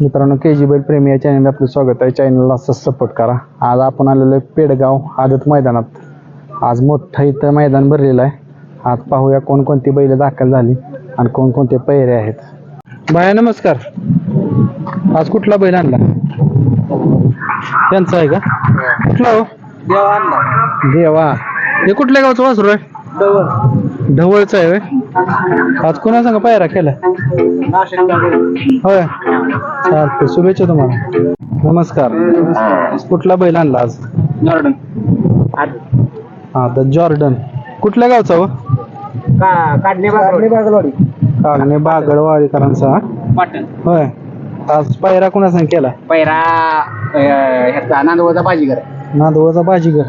मित्रांनो के जी बैल प्रेमी या चॅनलला आपलं स्वागत आहे. चॅनलला असंच सपोर्ट करा. आज आपण आलेलो आहे पेडगाव आदत मैदानात. आज मोठं इथं मैदान भरलेलं आहे. आज पाहूया कोणकोणती बैल दाखल झाली आणि कोणकोणते पैरे आहेत. बाया नमस्कार. आज कुठला बैल आणला? त्यांचा आहे का? कुठला हो? देवा हे कुठल्या गावचं वासरू आहे? ढवळचं आहे आज कोणा सांगा? पायरा केला होय. चालते शुभेच्छा तुम्हाला. नमस्कार. कुठला बैल आणला आज? हा द जॉर्डन. कुठल्या गावचा हो? कागणे बागडवाडीकरांचा होय. आज पायरा कोणा सांग केला पैरा ह्याचा नांदवचा बाजीगर. नांदवाचा बाजीगर.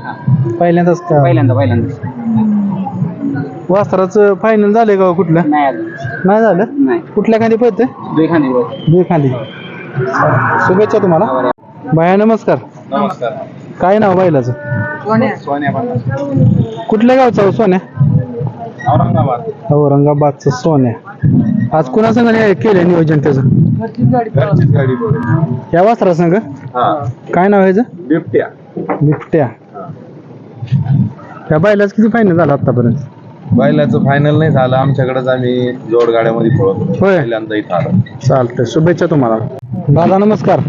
पहिल्यांदाच का? पहिल्यांदा पहिल्यांदा वासराचं फायनल झालंय का कुठलं? नाही अजून. नाही झालं? नाही. कुठल्या खाली पळते दुई खांदी बघ दुई खाली शुभेच्छा तुम्हाला. बाया नमस्कार. नमस्कार. काय नाव बैलाचं सोन्या. कुठल्या गावचा हो सोन्या? औरंगाबाद. औरंगाबादचं सोन्या. आज कुणा संघ केलं नियोजन त्याचं? घरचीच गाडी या वासरा संघ हा. काय नाव आहे ह्याचं? बिबट्या. बिबट्या. त्या बैलाच किती फायनल झाला आतापर्यंत? बैलाचं फायनल नाही झालं. आमच्याकडेच आम्ही जोड गाड्यामध्ये होय. पहिल्यांदा इथं आलो. चालतंय. शुभेच्छा तुम्हाला. दादा नमस्कार.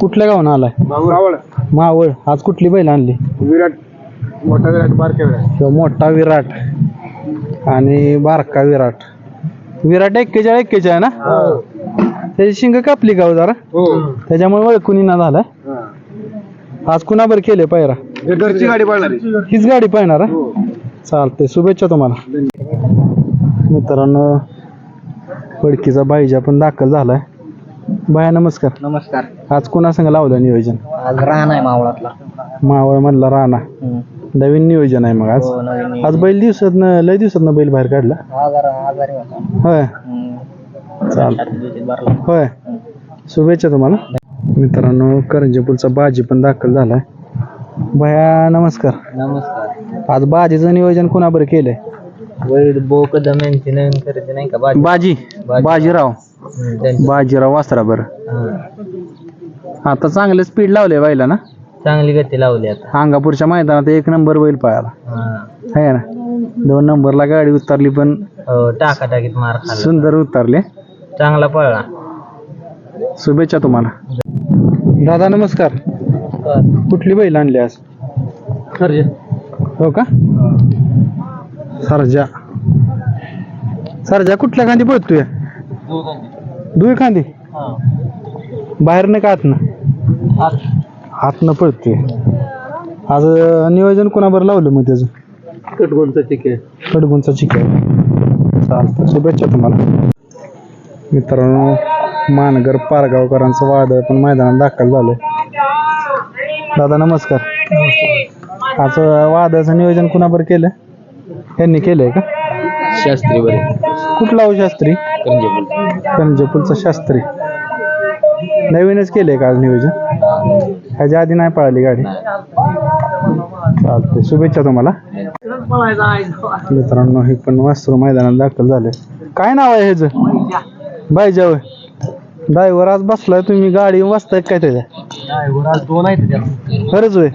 कुठल्या गावून आलाय? मावळ. मावळ. आज कुठली बैल आणली? विराट मोठा विराट बारक्या विराट. किंवा मोठा विराट आणि बारका विराट. विराट एक्केचाळ एक्केचाळ ना? त्याची शिंग कापली गाव जरा? हो. त्याच्यामुळे ओळखून ना झालाय. आज कुणाबर केले पायरा? घरची गाडी पळणारी. हीच गाडी पाहणार हा? चालतंय. शुभेच्छा तुम्हाला. मित्रांनो फडकीचा बाईजा पण दाखल झालाय. बाया नमस्कार. नमस्कार. आज कुणा संग लावलं नियोजन? आज राहण आहे मावळातला. मावळ मधला राणा. नवीन नियोजन आहे मग आज. हो नवीन आज बैल दिवसात लय दिवसात बैल बाहेर काढला. आजार आजारी होता. होय. चालतं होय. शुभेच्छा तुम्हाला. मित्रांनो करंजीपूरचा बाजी पण दाखल झालाय. भया नमस्कार. नमस्कार. आज बाजीचं नियोजन कुणाबरोबर केलंय? वैद बो कदम यांची नवीन खरेदी नाही का? बाजी. बाजी. बाजी. बाजीराव. हम्म, त्यांची. बाजीराव वासराबर हा. आता चांगले स्पीड लावले बैला ना? चांगली गती लावली आता. अंगापूरच्या मैदानात एक नंबर बैल पळाला हा. आहे ना? दोन नंबरला गाडी उतरली पण हो टाका टाकीत मार खाल्ला. सुंदर उतरले. चांगला पळला. शुभेच्छा तुम्हाला. दादा नमस्कार. कुठली बैल आणली आज? हो का? सरजा. सरजा कुठल्या खांदी पळतोय? दुई खांदी? बाहेर नाही का आतनं? आतनं पळतोय. आज नियोजन कोणाबरोबर लावलं मग त्याचं? कटगोलचं तिकीट कडगुंचा चिकन चालतं शुभेच्छा तुम्हाला. मित्रांनो मानगर पारगावकरांचं वादळ पण मैदानात दाखल झालंय. दादा नमस्कार. आज वादळाचं नियोजन कुणाबरोबर केलं? त्यांनी केलंय का? शास्त्री बरे. कुठला हो शास्त्री? कंजपूरचा शास्त्री. नवीनच केलंय का आज नियोजन? ह्याच्या आधी नाही पळाली गाडी. चालते शुभेच्छा तुम्हाला. मित्रांनो हे पण वासरू मैदानात दाखल झाले काय नाव आहे ह्याचं? बायजा होय. ड्रायव्हर आज बसलाय तुम्ही गाडी बसताय काय त्याच्या? दोन आहेत खरंच होय?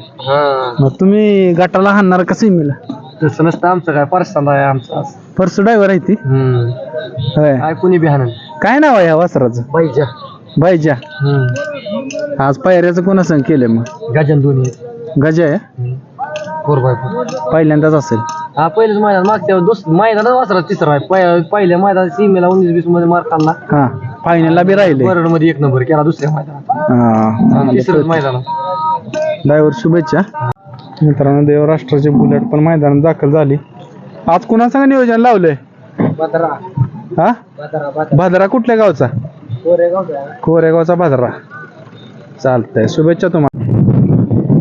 मग तुम्ही गटाला हाणणार का सिमीला? तसं नसतं आमचं काय परस्तांदा आहे आमचा फर्स्ट ड्रायव्हर आहे ती? होय. काय कुणी बिहान काय नाव आहे ह्या वासराचं? पाहिजे बायजा आज पायऱ्याचं कोणा संग केलंय मग? गजन दोन्ही गजा आहे? फोर बाय पहिल्यांदाच असेल. हा पहिलेच मैदान मागच्या दुस मैदानात वासरा तिसरा आहे. पहि- पहिल्या मैदानात सीमेला उन्नीस वीसमध्ये मार खाल्ला हा. फायनलला बी राहिले. परडमध्ये एक नंबर केला दुसऱ्या मैदानात. हा तिसरंच मैदान ड्रायव्हर शुभेच्छा. मित्रांनो देवराष्ट्राचे बुलेट पण मैदानात दाखल झाली. आज कुणाचं नियोजन लावलंय? बदरा. हा? बदरा बदरा. भादरा कुठल्या गावचा? कोरेगावचा. भादरा चालतंय शुभेच्छा तुम्हाला.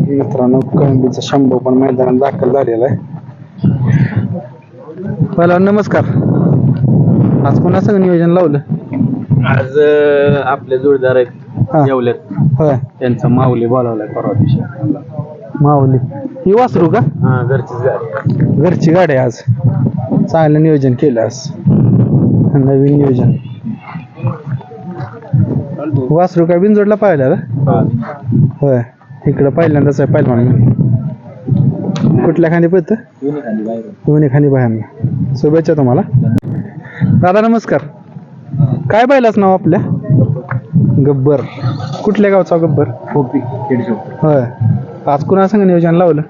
मित्रांनो कळंबीचा शंभू पण मैदानात दाखल झालेला आहे. पहिला नमस्कार. आज कुणाचं नियोजन लावलं? आज आपले जोडदार आहेत हा. होय. त्यांचा माऊली बोलावलाय परवा दिवशी. माऊली. ही वासरू का? हा घरचीच गाडी. घरची गाडी आहे आज. चांगलं नियोजन केलं आज. नवीन नियोजन. वासरू काय बिनजोडला पाहिला का? होय. इकडं पहिल्यांदाच आहे पहिलवान कुठल्या खांदी पळतं? दोन्ही खांदी बाहेर शुभेच्छा तुम्हाला. दादा नमस्कार. काय पाहिलाच नाव आपल्या? गब्बर. कुठल्या गावचा गब्बर? होय. आज कुणा संग नियोजन लावलं?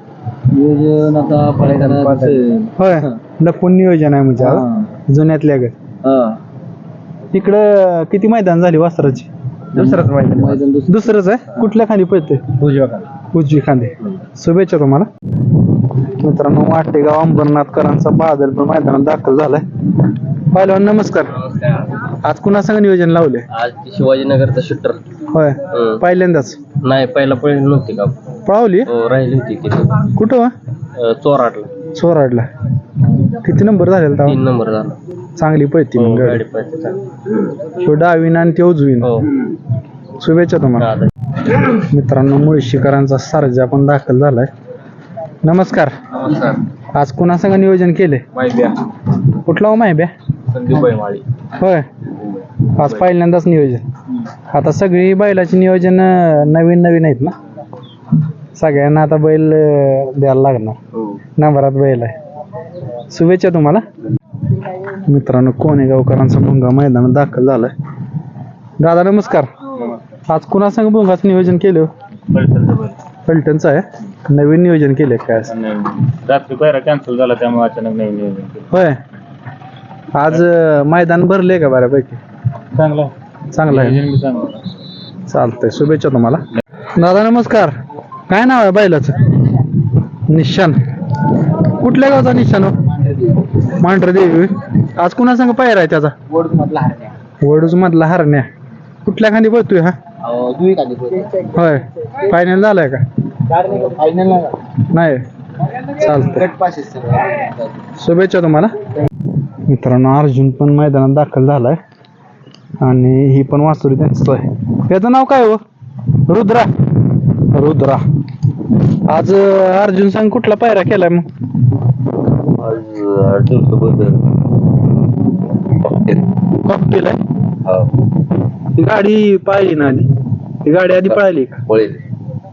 नियोजन आता. होय. लपून नियोजन आहे म्हणजे. जुन्यातल्या हा. इकडं किती मैदान झाली वासराची? दुसरंच मैदान. मैदान दुसरं दुसरंच आहे? कुठल्या खाली पळते उजव्या खाली. उजवी खांदे. शुभेच्छा तुम्हाला. मित्रांनो वाटेगाव अंबरनाथकरांचा बादल पण मैदानात दाखल झालाय. पहिलवान नमस्कार. आज कुणा संग नियोजन लावले आज ती शिवाजीनगरचा शूटर होय. पहिल्यांदाच? नाही पहिला पहिली नव्हती का? पळवली हो राहिली होती ती. कुठं वा? चोराटला चोराडला. किती नंबर झालेला तीन नंबर झाला. चांगली पळती हो, मग गाडी. गाडी पाहिजे चांगली. ह्यो डावीन आणि ते उजवीन. हो. शुभेच्छा तुम्हाला. दादा. मित्रांनो मुळशीकरांचा सर्जा पण दाखल झालाय. नमस्कार. नमस्कार. आज कुणा संग नियोजन केले माहिती कुठला हो माहिती संदीप माळी होय. आज पहिल्यांदाच नियोजन. आता सगळी बैलाची नियोजन अं, नवीन नवीन आहेत ना? सगळ्यांना आता बैल अं, द्यायला लागणार. हो. नंबरात बैल आहे. शुभेच्छा तुम्हाला. मित्रांनो कोणेगावकरांचा भुंगा मैदानात दाखल झालाय. दादा नमस्कार. आज कुणा संग भुंगाचं नियोजन केलं? फलटणचं आहे. नवीन नियोजन केले काय आज? रात्री पहिला कॅन्सल झाला त्यामुळे अचानक नवीन नियोजन केलं. होय. आज अं, मैदान भरले का बऱ्यापैकी? चांगलं चांगलं आहे. नियोजन बी चांगलं चालतंय. शुभेच्छा तुम्हाला. दादा नमस्कार. काय नाव आहे बैलाचं? निशान. कुठल्या गावचा निशान हो? मांढर देवी आज कुणा संग पायर आहे त्याचा. वडूज मधला हरण्या. कुठल्या खांदी पळतोय हा? अं, दुई खाली पोहोचली. होय. फायनल झालाय का? फायनल नाही. चालतंय. गट सर. शुभेच्छा तुम्हाला. मित्रांनो अर्जुन पण मैदानात दाखल झालाय. आणि ही पण वासुरी त्यांचं आहे याचं नाव काय हो? रुद्रा. रुद्रा. आज अं, अर्जुन सांग कुठला पायरा केलाय मग? आज अर्जुनसोबत कॉकटेल आहे. ती गाडी पाहिली ना आधी? ती गाडी आधी पळाली का? पळेल.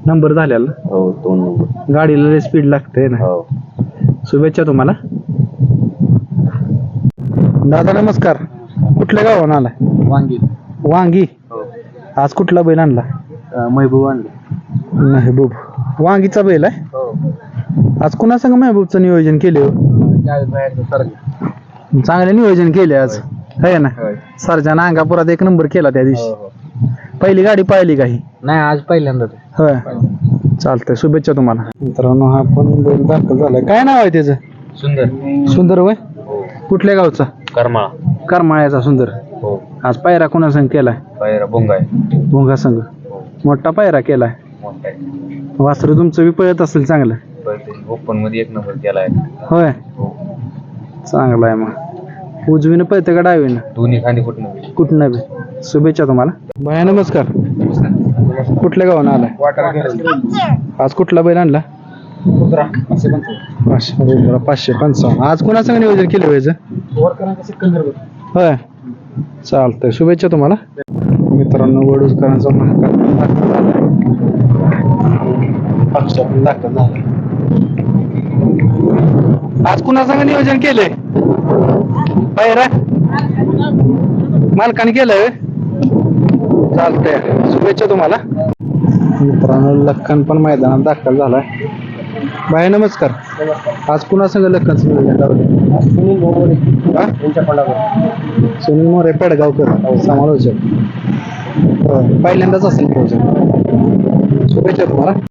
नंबर झालेला? हो दोन नंबर. गाडीला स्पीड लागते ना. हो. शुभेच्छा तुम्हाला. दादा नमस्कार. कुठल्या गावाहून आलाय? वांगी. वांगी. हो. आज कुठला बैल आणला? महबूब आणले. मेहबूब. वांगीचा बैल आहे? हो. आज कुणा संग मेहबूबचं नियोजन केले हो. चांगले नियोजन केले आज. है ना? होय. सरजानं अंगापुरात एक नंबर केला त्या दिवशी. हो, हो. पहिली गाडी पाहिली काही नाही आज पहिल्यांदा. होय. चालतंय शुभेच्छा तुम्हाला. मित्रांनो हा पण बैल दाखल झालाय. काय नाव आहे त्याचं? सुंदर. सुंदर वय कुठल्या गावचा? कर्मा करमाळ्याचा सुंदर. हो. आज पायरा कुणा संग केलाय? पायरा बोंगा आहे भोंगा संघ. मोठा पायरा केलाय. मोठा आहे. वासरू तुमचं बी पळत असेल चांगलं. ओपनमध्ये एक नंबर केलाय. होय. हो. चांगलं आहे मग. उजवीनं पळतं का डावीनं? दोन्ही खांदी कुठं कुठनं बी? शुभेच्छा तुम्हाला. भया नमस्कार. कुठल्या गावानं आलाय? आज कुठला बैल आणला? पाचशे रुपयाला पाचशे पंचावन्न. आज कुणाचं नियोजन केलं व्हायचं होय. चालतंय. शुभेच्छा तुम्हाला. मित्रांनो वडूजकरांचा महाकाल दाखल झालाय. पक्ष पण दाखल झालाय. आज कुणाचं नियोजन केलंय? पायरा? मालकाने केलं चालतंय. शुभेच्छा तुम्हाला. मित्रांनो लखन पण मैदानात दाखल झालाय. बाय नमस्कार. आज कुणा संग लखन सुनील मोरे हा? सुनील मोरे पेडगावकर समालोचक. होय, पहिल्यांदाच असेल नियोजन शुभेच्छा तुम्हाला.